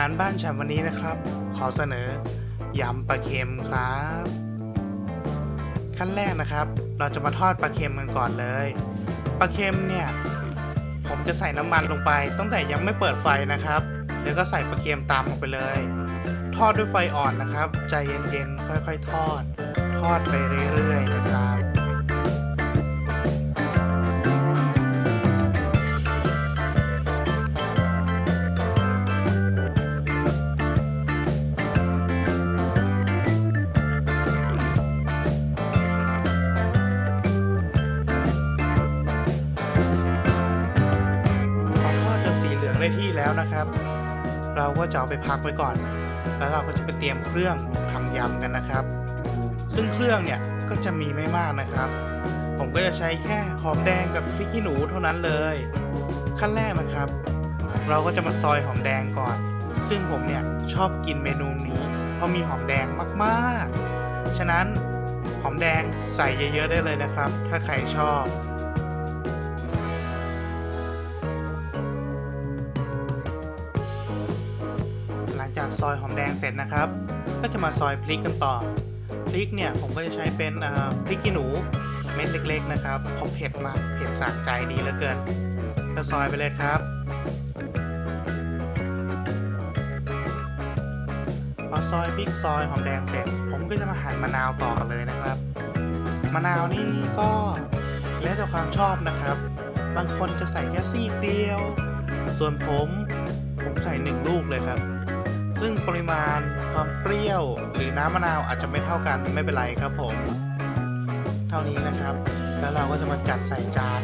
ารบ้านฉันวันนี้นะครับ ขอเสนอยำปลาเค็มครับ ขั้นแรกนะครับ เราจะมาทอดปลาเค็มกันก่อนเลยปลาเค็มเนี่ยผมจะใส่น้ำมันลงไป ตั้งแต่ยังไม่เปิดไฟนะครับ แล้วก็ใส่ปลาเค็มตามลงไปเลย ทอดด้วยไฟอ่อนนะครับ ใจเย็นๆค่อย ๆ ทอด ทอดไปเรื่อยๆนะครับ แล้วนะครับ เราก็จะเอาไปพักไว้ก่อน แล้วเราก็จะไปเตรียมเครื่องทำยำกันนะครับ ซึ่งเครื่องเนี่ยก็จะมีไม่มากนะครับ ผมก็จะใช้แค่หอมแดงกับพริกขี้หนูเท่านั้นเลย ขั้นแรกนะครับ เราก็จะมาซอยหอมแดงก่อน ซึ่งผมเนี่ยชอบกินเมนูนี้ เพราะมีหอมแดงมากๆ ฉะนั้นหอมแดงใส่เยอะๆได้เลยนะครับ ถ้าใครชอบ จากซอยหอมแดงเสร็จนะครับ ก็จะมาซอยพริกกันต่อ พริกเนี่ยผมก็จะใช้เป็นพริกขี้หนูเม็ดเล็กๆนะครับเพราะเผ็ดมากเผ็ดสะใจดีเหลือเกิน ก็ซอยไปเลยครับพอซอยพริกซอยหอมแดงเสร็จ ผมก็จะมาหั่นมะนาวต่อเลยนะครับ มะนาวนี่ก็แล้วแต่ความชอบนะครับ บางคนจะใส่แค่ซีกเดียว ส่วนผมผมใส่หนึ่งลูกเลยครับ ซึ่งปริมาณความเปรี้ยว หรือน้ำมะนาวอาจจะไม่เท่ากันไม่เป็นไรครับผม เท่านี้นะครับ แล้วเราก็จะมาจัดใส่จาน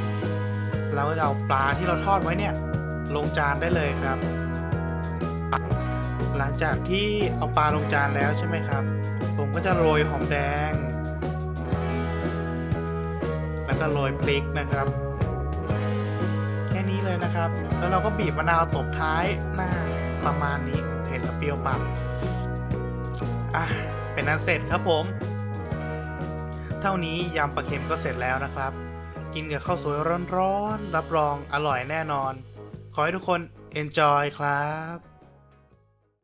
เราก็จะเอาปลาที่เราทอดไว้เนี่ยลงจานได้เลยครับ หลังจากที่เอาปลาลงจานแล้วใช่ไหมครับ ผมก็จะโรยหอมแดง แล้วก็โรยพริกนะครับแค่นี้เลยนะครับ แล้วเราก็บีบมะนาวตบท้ายหน้าประมาณนี้ เห็นแล้วเปรี้ยวปากอะเป็นอันเสร็จครับผม เท่านี้ยำปลาเค็มก็เสร็จแล้วนะครับ กินกับข้าวสวยร้อนๆรับรองอร่อยแน่นอน ขอให้ทุกคน enjoy ครับ